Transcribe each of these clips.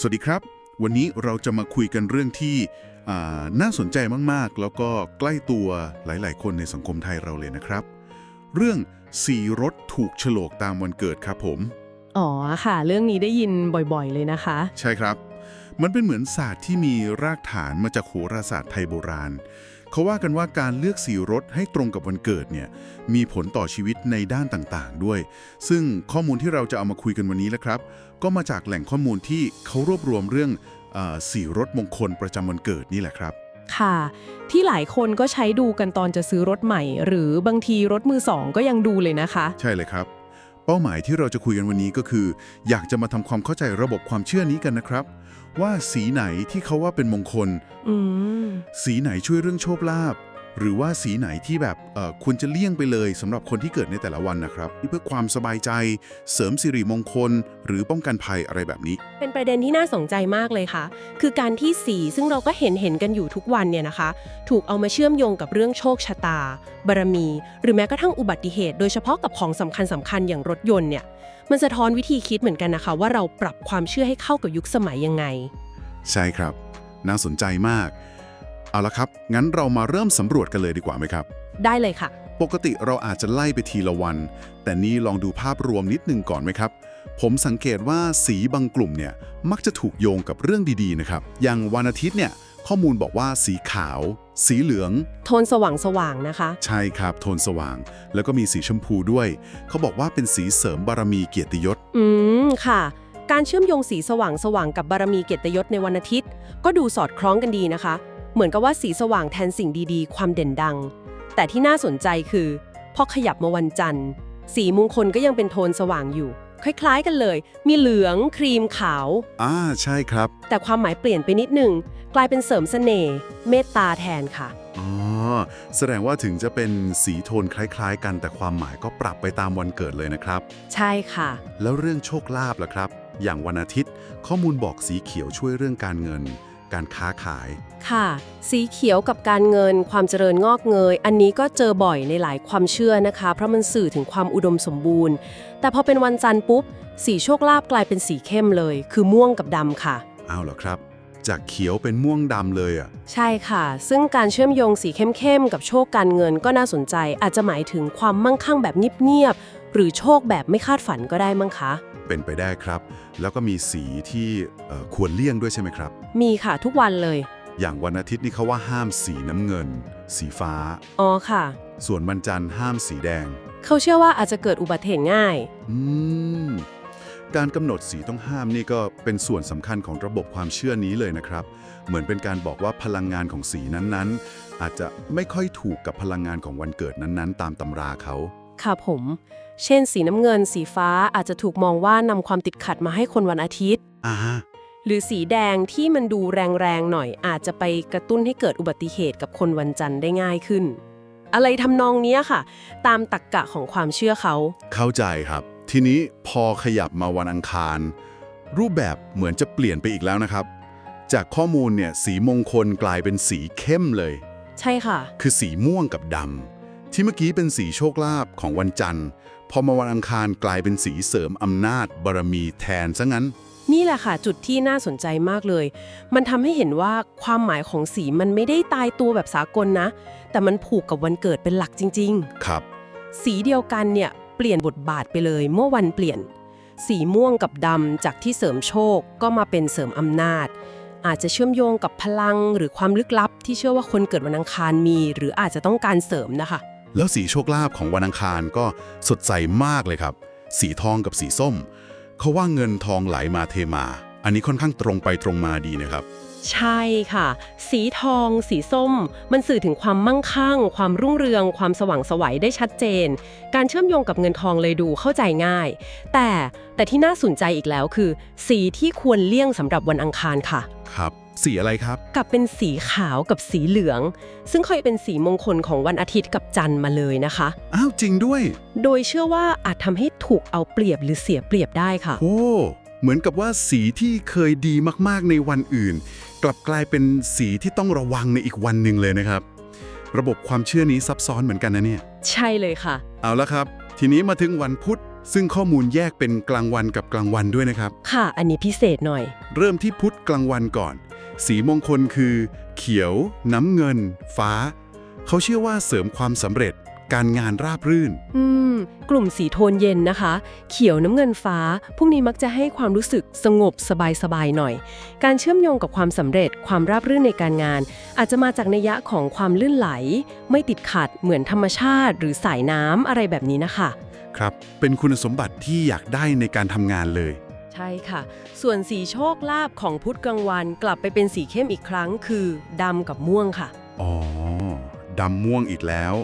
สวัสดีครับ วันนี้เราจะมาคุยกันเรื่องที่อ่าน่าสนใจมากๆ แล้วก็ใกล้ตัวหลาย ๆ คนในสังคมไทยเราเลยนะครับ เรื่องสีรถถูกโฉลกตามวันเกิดครับผม อ๋อค่ะ เรื่องนี้ได้ยินบ่อยๆ เลยนะคะ ใช่ครับ มันเป็นเหมือนศาสตร์ที่มีรากฐานมาจากโหราศาสตร์ไทยโบราณ เขาว่ากันว่าการเลือกสีรถให้ตรงกับวันเกิดเนี่ยมีผลต่อชีวิตในด้านต่างๆ ด้วย ซึ่งข้อมูลที่เราจะเอามาคุยกันวันนี้แหละครับ ก็มาจากแหล่งข้อมูลที่เขารวบรวมเรื่องเออสีรถมงคลประจำวันเกิดนี่แหละครับ ค่ะ ที่หลายคนก็ใช้ดูกันตอนจะซื้อรถใหม่ หรือบางทีรถมือสองก็ยังดูเลยนะคะ ใช่เลยครับ เป้าหมายที่เราจะคุยกันวันนี้ก็คือ อยากจะมาทำความเข้าใจระบบความเชื่อนี้กันนะครับ ว่าสีไหนที่เขาว่าเป็นมงคลอืมสีไหนช่วยเรื่องโชคลาภหรือว่าสีไหนที่แบบเอ่อควรจะเลี่ยงไปเลยสำหรับคนที่เกิดในแต่ละวันนะครับเพื่อความสบายใจ เสริมสิริมงคล หรือป้องกันภัยอะไรแบบนี้ เป็นประเด็นที่น่าสนใจมากเลยค่ะ คือการที่สีซึ่งเราก็เห็นเห็นกันอยู่ทุกวันเนี่ยนะคะ ถูกเอามาเชื่อมโยงกับเรื่องโชคชะตา บารมี หรือแม้กระทั่งอุบัติเหตุ โดยเฉพาะกับของสำคัญสำคัญอย่างรถยนต์เนี่ย มันสะท้อนวิธีคิดเหมือนกันนะคะ ว่าเราปรับความเชื่อให้เข้ากับยุคสมัยยังไง ใช่ครับ น่าสนใจมาก เอาละครับ งั้นเรามาเริ่มสำรวจกันเลยดีกว่าไหมครับ ได้เลยค่ะ ปกติเราอาจจะไล่ไปทีละวัน แต่นี่ลองดูภาพรวมนิดนึงก่อนไหมครับ ผมสังเกตว่าสีบางกลุ่มเนี่ยมักจะถูกโยงกับเรื่องดีๆนะครับ อย่างวันอาทิตย์เนี่ย ข้อมูลบอกว่าสีขาว สีเหลือง โทนสว่างๆนะคะ ใช่ครับ โทนสว่าง แล้วก็มีสีชมพูด้วย เขาบอกว่าเป็นสีเสริมบารมีเกียรติยศ อืม ค่ะ การเชื่อมโยงสีสว่างสว่างกับบารมีเกียรติยศในวันอาทิตย์ ก็ดูสอดคล้องกันดีนะคะ เหมือนกับว่าสีสว่างแทนสิ่งดีๆ ความเด่นดัง แต่ที่น่าสนใจคือพอขยับมาวันจันทร์ สีมงคลก็ยังเป็นโทนสว่างอยู่ คล้ายๆกันเลย มีเหลืองครีมขาว อ่าใช่ครับ แต่ความหมายเปลี่ยนไปนิดหนึ่งกลายเป็นเสริมเสน่ห์เมตตาแทนค่ะ อ๋อ แสดงว่าถึงจะเป็นสีโทนคล้ายๆ กันแต่ความหมายก็ปรับไปตามวันเกิดเลยนะครับ ใช่ค่ะ แล้วเรื่องโชคลาภล่ะครับ อย่างวันอาทิตย์ ข้อมูลบอกสีเขียวช่วยเรื่องการเงิน การค้าขาย ค่ะ สีเขียวกับการเงินความเจริญงอกเงย อันนี้ก็เจอบ่อยในหลายความเชื่อนะคะ เพราะมันสื่อถึงความอุดมสมบูรณ์ แต่พอเป็นวันจันทร์ปุ๊บ สีโชคลาภกลายเป็นสีเข้มเลย คือม่วงกับดำค่ะเอาเหรอครับ จากเขียวเป็นม่วงดำเลยอะ ใช่ค่ะ ซึ่งการเชื่อมโยงสีเข้มๆกับโชคการเงินก็น่าสนใจ อาจจะหมายถึงความมั่งคั่งแบบเงียบๆหรือโชคแบบไม่คาดฝันก็ได้มั้งคะ เป็นไปได้ครับ แล้วก็มีสีที่เอ่อควรเลี่ยงด้วยใช่ไหมครับ มีค่ะทุกวันเลย อย่างวันอาทิตย์นี่เขาว่าห้ามสีน้ำเงิน สีฟ้า อ๋อค่ะ ส่วนวันจันทร์ห้ามสีแดง เขาเชื่อว่าอาจจะเกิดอุบัติเหตุง่าย อืม การกำหนดสีต้องห้ามนี่ก็เป็นส่วนสำคัญของระบบความเชื่อนี้เลยนะครับ เหมือนเป็นการบอกว่าพลังงานของสีนั้นๆ อาจจะไม่ค่อยถูกกับพลังงานของวันเกิดนั้นๆ ตามตำราเขาค่ะผม เช่น สีน้ำเงิน สีฟ้าอาจจะถูกมองว่านำความติดขัดมาให้คนวันอาทิตย์อ่าฮะ หรือสีแดงที่มันดูแรงๆหน่อยอาจจะไปกระตุ้นให้เกิดอุบัติเหตุกับคนวันจันทร์ได้ง่ายขึ้น อะไรทำนองเนี้ยค่ะ ตามตรกกะของความเชื่อเขา เข้าใจครับ ทีนี้พอขยับมาวันอังคาร รูปแบบเหมือนจะเปลี่ยนไปอีกแล้วนะครับ จากข้อมูลเนี่ยสีมงคลกลายเป็นสีเข้มเลย ใช่ค่ะ คือสีม่วงกับดำที่เมื่อกี้เป็นสีโชคลาภของวันจันทร์พอมาวันอังคารกลายเป็นสีเสริมอำนาจบารมีแทนซะงั้น นี่แหละค่ะ จุดที่น่าสนใจมากเลย มันทำให้เห็นว่าความหมายของสีมันไม่ได้ตายตัวแบบสากลนะ แต่มันผูกกับวันเกิดเป็นหลักจริงๆครับสีเดียวกันเนี่ยเปลี่ยนบทบาทไปเลยเมื่อวันเปลี่ยน สีม่วงกับดำจากที่เสริมโชคก็มาเป็นเสริมอำนาจ อาจจะเชื่อมโยงกับพลังหรือความลึกลับ ที่เชื่อว่าคนเกิดวันอังคารมี หรืออาจจะต้องการเสริมนะคะ แล้วสีโชคลาภของวันอังคารก็สดใสมากเลยครับ สีทองกับสีส้ม เขาว่าเงินทองไหลมาเทมา อันนี้ค่อนข้างตรงไปตรงมาดีนะครับ ใช่ค่ะ สีทอง สีส้ม มันสื่อถึงความมั่งคั่ง ความรุ่งเรือง ความสว่างไสวัยได้ชัดเจน การเชื่อมโยงกับเงินทองเลยดูเข้าใจง่าย แต่แต่ที่น่าสนใจอีกแล้วคือ สีที่ควรเลี่ยงสำหรับวันอังคารค่ะ ครับ สีอะไรครับกับเป็นสีขาวกับสีเหลือง ซึ่งเคยเป็นสีมงคลของวันอาทิตย์กับจันทร์มาเลยนะคะ อ้าวจริงด้วย โดยเชื่อว่าอาจทำให้ถูกเอาเปรียบหรือเสียเปรียบได้ค่ะ โอ้เหมือนกับว่าสีที่เคยดีมากๆในวันอื่น กลับกลายเป็นสีที่ต้องระวังในอีกวันหนึ่งเลยนะครับ ระบบความเชื่อนี้ซับซ้อนเหมือนกันนะเนี่ย ใช่เลยค่ะ เอาละครับ ทีนี้มาถึงวันพุธซึ่งข้อมูลแยกเป็นกลางวันกับกลางวันด้วยนะครับ ค่ะ อันนี้พิเศษหน่อย เริ่มที่พุธกลางวันก่อน สีมงคลคือ เขียว น้ำเงิน ฟ้า เขาเชื่อว่าเสริมความสำเร็จ การงานราบรื่น อืม กลุ่มสีโทนเย็นนะคะ เขียวน้ำเงินฟ้า พวกนี้มักจะให้ความรู้สึกสงบสบายๆหน่อย การเชื่อมโยงกับความสำเร็จ ความราบรื่นในการงาน อาจจะมาจากนัยยะของความลื่นไหล ไม่ติดขัดเหมือนธรรมชาติ หรือสายน้ำอะไรแบบนี้นะคะ ครับ เป็นคุณสมบัติที่อยากได้ในการทำงานเลย ใช่ค่ะ ส่วนสีโชคลาภของพุธกลางวันกลับไปเป็นสีเข้มอีกครั้ง คือดำกับม่วงค่ะ อ๋อ ดำม่วงอีกแล้ว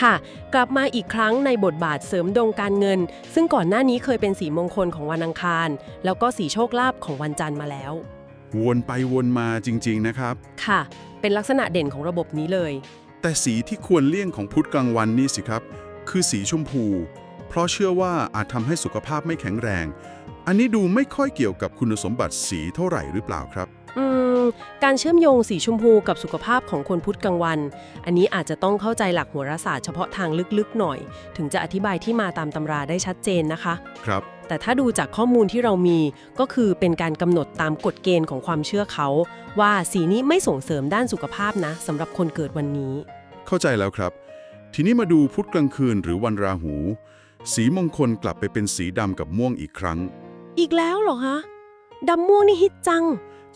ค่ะ กลับมาอีกครั้งในบทบาทเสริมดวงการเงิน ซึ่งก่อนหน้านี้เคยเป็นสีมงคลของวันอังคาร แล้วก็สีโชคลาภของวันจันทร์มาแล้ว วนไปวนมาจริง ๆ นะครับ ค่ะ เป็นลักษณะเด่นของระบบนี้เลย แต่สีที่ควรเลี่ยงของพุธกลางวันนี่สิครับ คือสีชมพู เพราะเชื่อว่าอาจทำให้สุขภาพไม่แข็งแรง อันนี้ดูไม่ค่อยเกี่ยวกับคุณสมบัติสีเท่าไหร่หรือเปล่าครับ อืม การเชื่อมโยงสีชมพูกับสุขภาพของคนพุธกลางวัน อันนี้อาจจะต้องเข้าใจหลักโหราศาสตร์เฉพาะทางลึกๆหน่อย ถึงจะอธิบายที่มาตามตำราได้ชัดเจนนะคะ ครับ แต่ถ้าดูจากข้อมูลที่เรามีก็คือเป็นการกำหนดตามกฎเกณฑ์ของความเชื่อเขา ว่าสีนี้ไม่ส่งเสริมด้านสุขภาพนะสำหรับคนเกิดวันนี้ เข้าใจแล้วครับ ทีนี้มาดูพุธกลางคืนหรือวันราหู สีมงคลกลับไปเป็นสีดำกับม่วงอีกครั้ง อีกแล้วเหรอคะดำม่วงนี่ฮิตจัง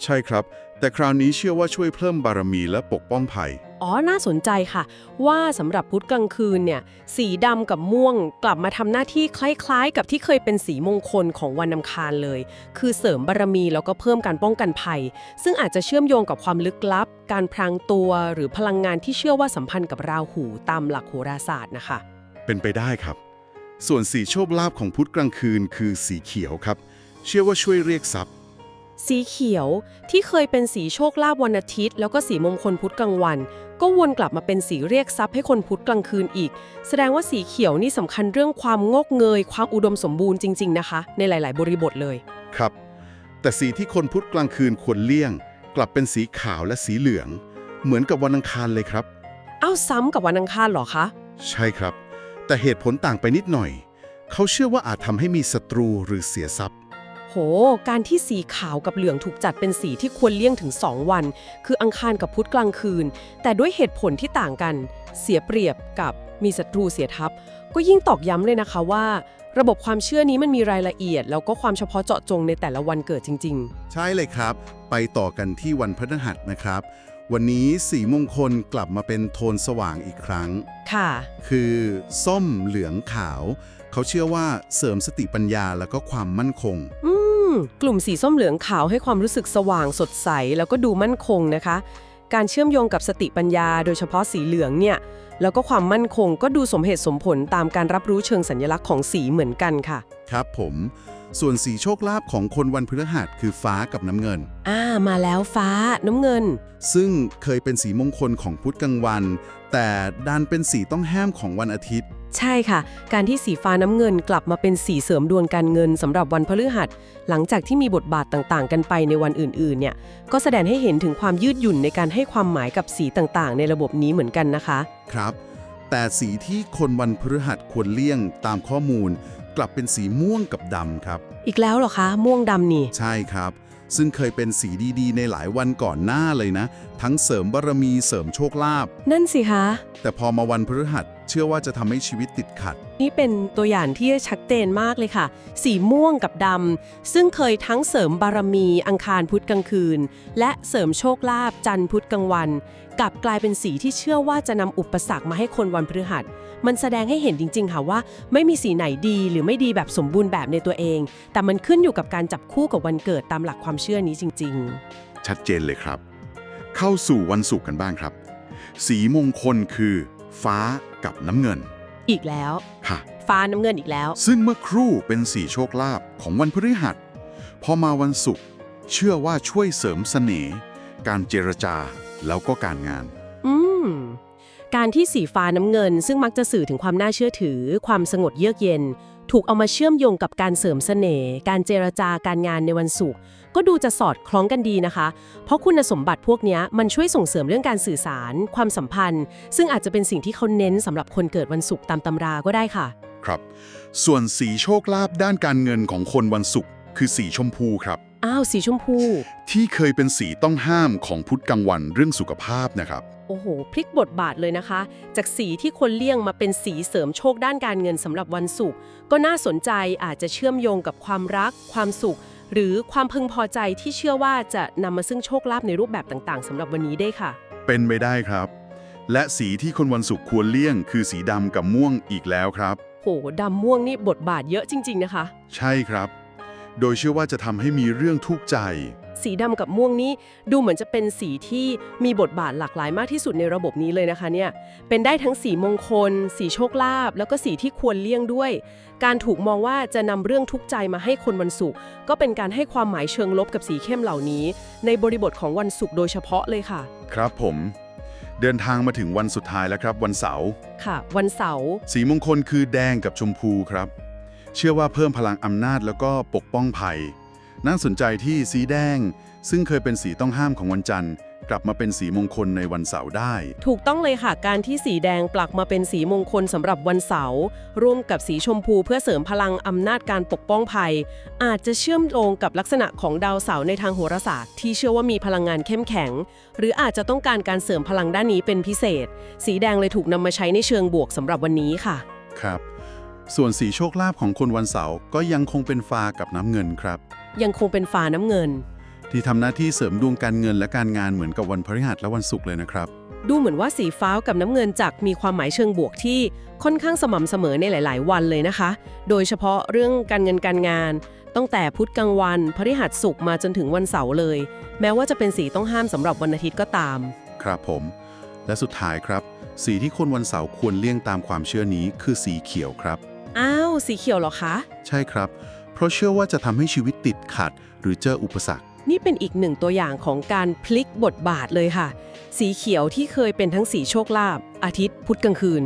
ใช่ครับ แต่คราวนี้เชื่อว่าช่วยเพิ่มบารมีและปกป้องภัย อ๋อ น่าสนใจค่ะ ว่าสำหรับพุธกลางคืนเนี่ย สีดำกับม่วงกลับมาทำหน้าที่คล้ายๆ กับที่เคยเป็นสีมงคลของวันอังคารเลย คือเสริมบารมีแล้วก็เพิ่มการป้องกันภัย ซึ่งอาจจะเชื่อมโยงกับความลึกลับ การพรางตัวหรือพลังงานที่เชื่อว่าสัมพันธ์กับราหูตามหลักโหราศาสตร์นะคะ เป็นไปได้ครับ ส่วนสีโชคลาภของพุธกลางคืนคือสีเขียวครับ เชื่อว่าช่วยเรียกทรัพย์ สีเขียวที่เคยเป็นสีโชคลาภวันอาทิตย์ แล้วก็สีมงคลพุธกลางวัน ก็วนกลับมาเป็นสีเรียกทรัพย์ให้คนพุธกลางคืนอีก แสดงว่าสีเขียวนี่สำคัญเรื่องความงอกเงย ความอุดมสมบูรณ์จริง ๆ นะคะ ในหลาย ๆ บริบทเลย ครับ แต่สีที่คนพุธกลางคืนควรเลี่ยง กลับเป็นสีขาวและสีเหลือง เหมือนกับวันอังคารเลยครับ เอ้าซ้ำกับวันอังคารเหรอคะ ใช่ครับ แต่เหตุผลต่างไปนิดหน่อย เขาเชื่อว่าอาจทำให้มีศัตรูหรือเสียทรัพย์ โห การที่สีขาวกับเหลืองถูกจัดเป็นสีที่ควรเลี่ยงถึง 2 วัน คืออังคารกับพุธกลางคืน แต่ด้วยเหตุผลที่ต่างกัน เสียเปรียบกับมีศัตรูเสียทัพก็ยิ่งตอกย้ำเลยนะคะว่า ระบบความเชื่อนี้มันมีรายละเอียด แล้วก็ความเฉพาะเจาะจงในแต่ละวันเกิดจริงใช่เลยครับ ไปต่อกันที่วันพฤหัสนะครับ วันนี้สีมงคลกลับมาเป็นโทนสว่างอีกครั้งๆค่ะ คือส้มเหลืองขาว เขาเชื่อว่าเสริมสติปัญญาแล้วก็ความมั่นคง อืม กลุ่มสีส้มเหลืองขาวให้ความรู้สึกสว่างสดใส แล้วก็ดูมั่นคงนะคะ การเชื่อมโยงกับสติปัญญา โดยเฉพาะสีเหลืองเนี่ย แล้วก็ความมั่นคงก็ดูสมเหตุสมผลตามการรับรู้เชิงสัญลักษณ์ของสีเหมือนกันค่ะ ครับผม ส่วนสีโชคลาภของคนวันพฤหัสคือฟ้ากับน้ำเงิน อ่า มาแล้วฟ้าน้ำเงิน ซึ่งเคยเป็นสีมงคลของพุธกลางวัน แต่ดันเป็นสีต้องห้ามของวันอาทิตย์ ใช่ค่ะ การที่สีฟ้าน้ำเงินกลับมาเป็นสีเสริมดวงการเงินสำหรับวันพฤหัส หลังจากที่มีบทบาทต่างๆ กันไปในวันอื่นๆ เนี่ย ก็แสดงให้เห็นถึงความยืดหยุ่นในการให้ความหมายกับสีต่างๆ ในระบบนี้เหมือนกันนะคะ ครับ แต่สีที่คนวันพฤหัสควรเลี่ยงตามข้อมูล กลับเป็นสีม่วงกับดำครับ อีกแล้วเหรอคะ ม่วงดำนี่ ใช่ครับ ซึ่งเคยเป็นสีดีๆ ในหลายวันก่อนหน้าเลยนะ ทั้งเสริมบารมีเสริมโชคลาภนั่นสิคะ แต่พอมาวันพฤหัส เชื่อว่าจะทำให้ชีวิตติดขัด นี่เป็นตัวอย่างที่ชัดเจนมากเลยค่ะ สีม่วงกับดำ ซึ่งเคยทั้งเสริมบารมีอังคารพุธกลางคืน และเสริมโชคลาภจันทร์พุธกลางวัน กลับกลายเป็นสีที่เชื่อว่าจะนำอุปสรรคมาให้คนวันพฤหัส มันแสดงให้เห็นจริง ๆ ค่ะว่า ไม่มีสีไหนดีหรือไม่ดีแบบสมบูรณ์แบบในตัวเอง แต่มันขึ้นอยู่กับการจับคู่กับวันเกิดตามหลักความเชื่อนี้จริงชัดเจนเลยครับ เข้าสู่วันศุกร์กันบ้างครับ สีมงคลคือ ฟ้ากับน้ำเงินๆอีกแล้ว ค่ะ ฟ้าน้ำเงินอีกแล้ว ซึ่งเมื่อครู่เป็นสีโชคลาภของวันพฤหัส พอมาวันศุกร์เชื่อว่าช่วยเสริมเสน่ห์ การเจรจาแล้วก็การงาน อืม การที่สีฟ้าน้ำเงิน ซึ่งมักจะสื่อถึงความน่าเชื่อถือ ความสงบเยือกเย็น ถูกเอามาเชื่อมโยงกับการเสริมเสน่ห์ การเจรจาการงานในวันศุกร์ ก็ดูจะสอดคล้องกันดีนะคะ เพราะคุณสมบัติพวกเนี้ยมันช่วยส่งเสริมเรื่องการสื่อสาร ความสัมพันธ์ ซึ่งอาจจะเป็นสิ่งที่เขาเน้นสำหรับคนเกิดวันศุกร์ตามตำราก็ได้ค่ะ ครับ ส่วนสีโชคลาภด้านการเงินของคนวันศุกร์คือสีชมพูครับ อ้าวสีชมพู ที่เคยเป็นสีต้องห้ามของพุทธกลางวันเรื่องสุขภาพนะครับ โอ้โห พลิกบทบาทเลยนะคะ จากสีที่คนเลี่ยงมาเป็นสีเสริมโชคด้านการเงินสำหรับวันศุกร์ก็น่าสนใจอาจจะเชื่อมโยงกับความรัก ความสุข หรือความพึงพอใจที่เชื่อว่าจะนำมาซึ่งโชคลาภในรูปแบบต่างๆสำหรับวันนี้ได้ค่ะ เป็นไปได้ครับ และสีที่คนวันศุกร์ควรเลี่ยง คือสีดำกับม่วงอีกแล้วครับ โหดำม่วงนี่บทบาทเยอะจริง ๆ นะคะ ใช่ครับ โดยเชื่อว่าจะทำให้มีเรื่องทุกข์ใจ สีดำกับม่วงนี้ดูเหมือนจะเป็นสีที่มีบทบาทหลากหลายมากที่สุดในระบบนี้เลยนะคะเนี่ย เป็นได้ทั้งสีมงคล สีโชคลาภแล้วก็สีที่ควรเลี่ยงด้วย การถูกมองว่าจะนำเรื่องทุกข์ใจมาให้คนวันศุกร์ก็เป็นการให้ความหมายเชิงลบกับสีเข้มเหล่านี้ ในบริบทของวันศุกร์โดยเฉพาะเลยค่ะ ครับผม เดินทางมาถึงวันสุดท้ายแล้วครับ วันเสาร์ค่ะ วันเสาร์สีมงคลคือแดงกับชมพูครับ เชื่อว่าเพิ่มพลังอำนาจแล้วก็ปกป้องภัย น่าสนใจที่สีแดง ซึ่งเคยเป็นสีต้องห้ามของวันจันทร์ กลับมาเป็นสีมงคลในวันเสาร์ได้ ถูกต้องเลยค่ะ การที่สีแดงปลักมาเป็นสีมงคลสำหรับวันเสาร์ร่วมกับสีชมพูเพื่อเสริมพลังอำนาจการปกป้องภัย อาจจะเชื่อมโยงกับลักษณะของดาวเสาร์ในทางโหราศาสตร์ ที่เชื่อว่ามีพลังงานเข้มแข็ง หรืออาจจะต้องการการเสริมพลังด้านนี้เป็นพิเศษ สีแดงเลยถูกนำมาใช้ในเชิงบวกสำหรับวันนี้ค่ะ ครับ ส่วนสีโชคลาภของคนวันเสาร์ก็ยังคงเป็นฟ้ากับน้ำเงินครับ ยังคงเป็นฟ้าน้ำเงิน ที่ทำหน้าที่เสริมดวงการเงินและการงานเหมือนกับวันพฤหัสและวันศุกร์เลยนะครับ ดูเหมือนว่าสีฟ้ากับน้ำเงินจากมีความหมายเชิงบวกที่ค่อนข้างสม่ำเสมอในหลาย ๆ วันเลยนะคะ โดยเฉพาะเรื่องการเงินการงาน ตั้งแต่พุธกลางวันพฤหัสศุกร์มาจนถึงวันเสาร์เลย แม้ว่าจะเป็นสีต้องห้ามสำหรับวันอาทิตย์ก็ตาม ครับผม และสุดท้ายครับ สีที่คนวันเสาร์ควรเลี่ยงตามความเชื่อนี้คือสีเขียวครับ อ้าว สีเขียวเหรอคะ ใช่ครับเพ ราะเชื่อว่าจะทำให้ชีวิตติดขัด หรือเจออุปสรรค นี่เป็นอีกหนึ่งตัวอย่างของการพลิกบทบาทเลยค่ะ สีเขียวที่เคยเป็นทั้งสีโชคลาภอาทิตย์พุธกลางคืน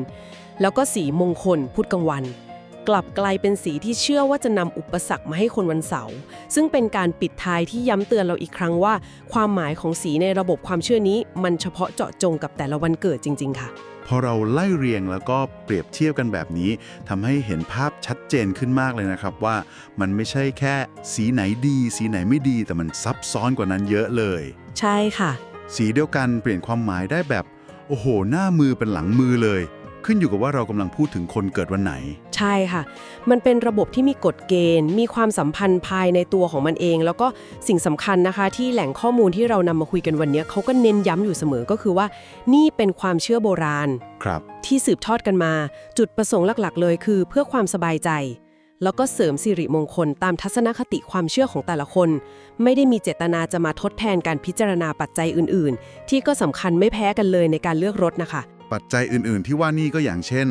แล้วก็สีมงคลพุธกลางวัน กลับกลายเป็นสีที่เชื่อว่าจะนำอุปสรรคมาให้คนวันเสาร์ซึ่งเป็นการปิดท้ายที่ย้ำเตือนเราอีกครั้งว่า ความหมายของสีในระบบความเชื่อนี้ มันเฉพาะเจาะจงกับแต่ละวันเกิดจริง ๆ ค่ะ พอเราไล่เรียงแล้วก็เปรียบเทียบกันแบบนี้ทำให้เห็นภาพชัดเจนขึ้นมากเลยนะครับว่ามันไม่ใช่แค่สีไหนดี สีไหนไม่ดี แต่มันซับซ้อนกว่านั้นเยอะเลย ใช่ค่ะ สีเดียวกันเปลี่ยนความหมายได้แบบ โอ้โห หน้ามือเป็นหลังมือเลย ขึ้นอยู่กับว่าเรากำลังพูดถึงคนเกิดวันไหน ใช่ค่ะ มันเป็นระบบที่มีกฎเกณฑ์ มีความสัมพันธ์ภายในตัวของมันเอง แล้วก็สิ่งสำคัญนะคะ ที่แหล่งข้อมูลที่เรานำมาคุยกันวันนี้เขาก็เน้นย้ำอยู่เสมอก็คือว่า นี่เป็นความเชื่อโบราณ ครับ ที่สืบทอดกันมา จุดประสงค์หลักๆ เลยคือ เพื่อความสบายใจ แล้วก็เสริมสิริมงคลตามทัศนคติความเชื่อของแต่ละคน ไม่ได้มีเจตนาจะมาทดแทนการพิจารณาปัจจัยอื่น ๆ ที่ก็สำคัญไม่แพ้กันเลยในการเลือกรถนะคะ ปัจจัยอื่นๆ ที่ว่านี่ก็อย่างเช่น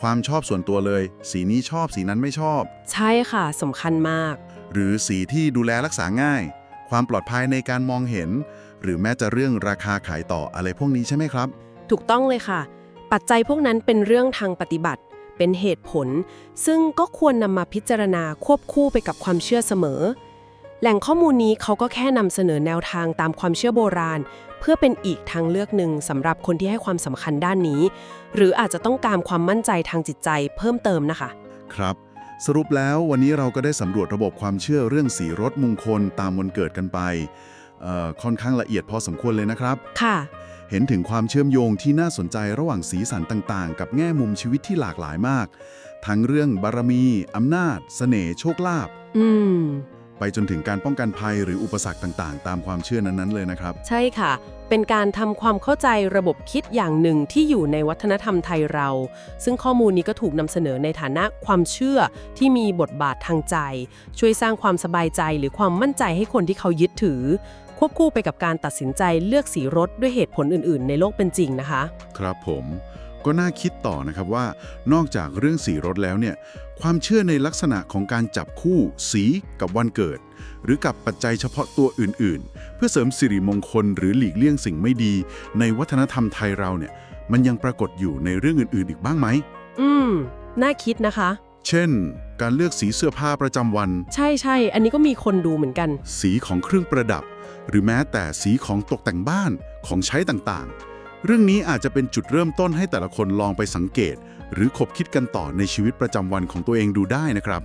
ความชอบส่วนตัวเลย สีนี้ชอบสีนั้นไม่ชอบ ใช่ค่ะสำคัญมาก หรือสีที่ดูแลรักษาง่าย ความปลอดภัยในการมองเห็น หรือแม้จะเรื่องราคาขายต่ออะไรพวกนี้ใช่ไหมครับ ถูกต้องเลยค่ะ ปัจจัยพวกนั้นเป็นเรื่องทางปฏิบัติ เป็นเหตุผล ซึ่งก็ควรนำมาพิจารณาควบคู่ไปกับความเชื่อเสมอ แหล่งข้อมูลนี้เขาก็แค่นำเสนอแนวทางตามความเชื่อโบราณ เพื่อเป็นอีกทางเลือกหนึ่งสำหรับคนที่ให้ความสำคัญด้านนี้ หรืออาจจะต้องการความมั่นใจทางจิตใจเพิ่มเติมนะคะ ครับ สรุปแล้ววันนี้เราก็ได้สำรวจระบบความเชื่อเรื่องสีรถมงคลตามวันเกิดกันไปเอ่อค่อนข้างละเอียดพอสมควรเลยนะครับ ค่ะ เห็นถึงความเชื่อมโยงที่น่าสนใจระหว่างสีสันต่างๆ กับแง่มุมชีวิตที่หลากหลายมาก ทั้งเรื่องบารมี อำนาจ เสน่ห์ โชคลาภ อืม ไปจนถึงการป้องกันภัยหรืออุปสรรคต่างๆ ตามความเชื่อนั้นๆเลยนะครับ ใช่ค่ะ เป็นการทำความเข้าใจระบบคิดอย่างหนึ่งที่อยู่ในวัฒนธรรมไทยเรา ซึ่งข้อมูลนี้ก็ถูกนำเสนอในฐานะความเชื่อที่มีบทบาททางใจ ช่วยสร้างความสบายใจหรือความมั่นใจให้คนที่เขายึดถือ ควบคู่ไปกับการตัดสินใจเลือกสีรถด้วยเหตุผลอื่น ๆ ในโลกเป็นจริงนะคะ ครับผม ก็น่าคิดต่อนะครับว่า นอกจากเรื่องสีรถแล้วเนี่ยความเชื่อในลักษณะของการจับคู่สีกับวันเกิด หรือกับปัจจัยเฉพาะตัวอื่นๆ เพื่อเสริมสิริมงคลหรือหลีกเลี่ยงสิ่งไม่ดี ในวัฒนธรรมไทยเราเนี่ยมันยังปรากฏอยู่ในเรื่องอื่นๆ อีกบ้างไหม อืม น่าคิดนะคะ เช่น การเลือกสีเสื้อผ้าประจำวัน ใช่ใช่ อันนี้ก็มีคนดูเหมือนกัน สีของเครื่องประดับ หรือแม้แต่สีของตกแต่งบ้านของใช้ต่างๆ เรื่องนี้อาจจะเป็นจุดเริ่มต้นให้แต่ละคนลองไปสังเกต หรือขบคิดกันต่อในชีวิตประจำวันของตัวเองดูได้นะครับ